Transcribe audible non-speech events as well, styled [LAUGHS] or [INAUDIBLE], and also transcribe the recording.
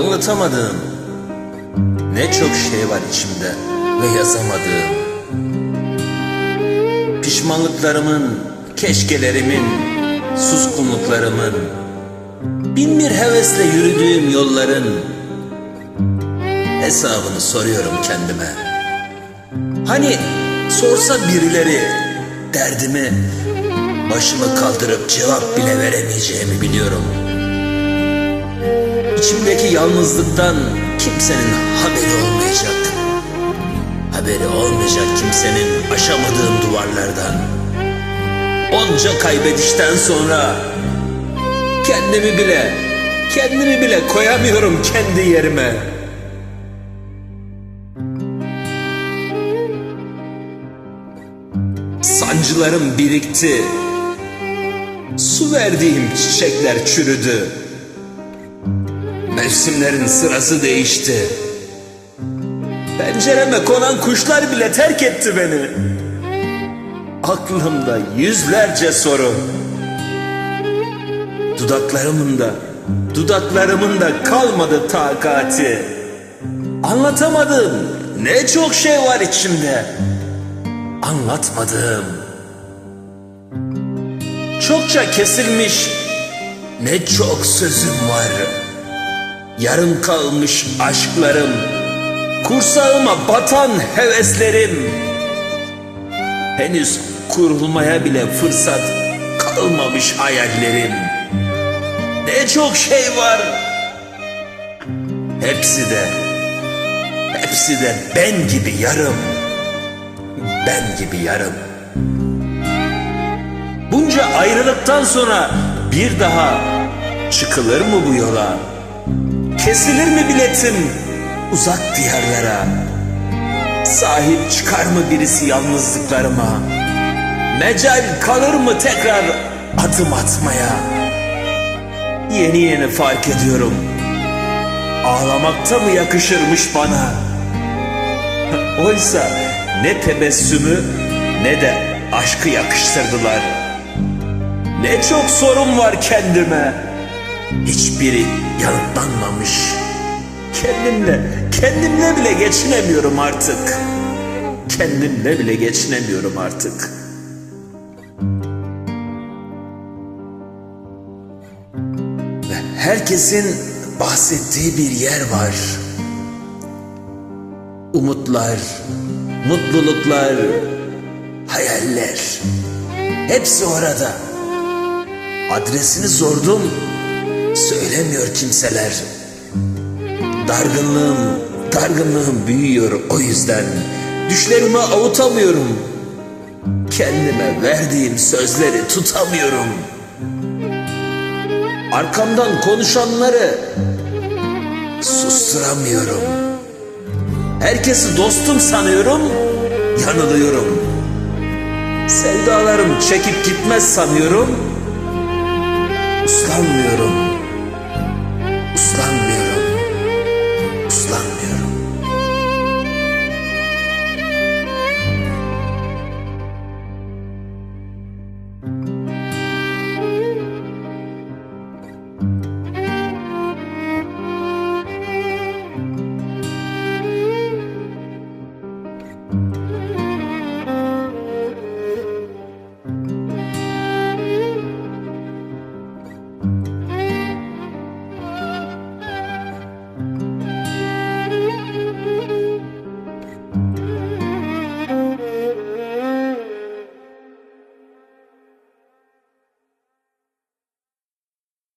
Anlatamadığım ne çok şey var içimde ve yazamadığım. Pişmanlıklarımın, keşkelerimin, suskunluklarımın, bin bir hevesle yürüdüğüm yolların hesabını soruyorum kendime. Hani sorsa birileri derdimi başımı kaldırıp cevap bile veremeyeceğimi biliyorum. İçimdeki yalnızlıktan kimsenin haberi olmayacak. Haberi olmayacak kimsenin aşamadığım duvarlardan. Onca kaybedişten sonra kendimi bile, kendimi bile koyamıyorum kendi yerime. Sancılarım birikti. Su verdiğim çiçekler çürüdü. Mevsimlerin sırası değişti. Pencereme konan kuşlar bile terk etti beni. Aklımda yüzlerce soru. Dudaklarımın da, dudaklarımın da kalmadı takati. Anlatamadım. Ne çok şey var içimde. Anlatmadım. Çokça kesilmiş ne çok sözüm var. Yarım kalmış aşklarım, kursağıma batan heveslerim. Henüz kurulmaya bile fırsat kalmamış hayallerim. Ne çok şey var. Hepsi de, hepsi de ben gibi yarım. Ben gibi yarım. Bunca ayrılıktan sonra bir daha çıkılır mı bu yola? Kesilir mi biletim uzak diyarlara? Sahip çıkar mı birisi yalnızlıklarıma? Mecal kalır mı tekrar adım atmaya? Yeni yeni fark ediyorum. Ağlamakta mı yakışırmış bana? [LAUGHS] Oysa ne tebessümü ne de aşkı yakıştırdılar. Ne çok sorun var kendime. Hiçbiri yanıtlanmamış. Kendimle, kendimle bile geçinemiyorum artık. Kendimle bile geçinemiyorum artık. Ve herkesin bahsettiği bir yer var. Umutlar, mutluluklar, hayaller. Hepsi orada. Adresini sordum, söylemiyor kimseler. Dargınlığım, dargınlığım büyüyor o yüzden. Düşlerimi avutamıyorum. Kendime verdiğim sözleri tutamıyorum. Arkamdan konuşanları susturamıyorum. Herkesi dostum sanıyorum, yanılıyorum. Sevdalarım çekip gitmez sanıyorum, uslanmıyorum. Uslanmıyorum. Uslanmıyorum.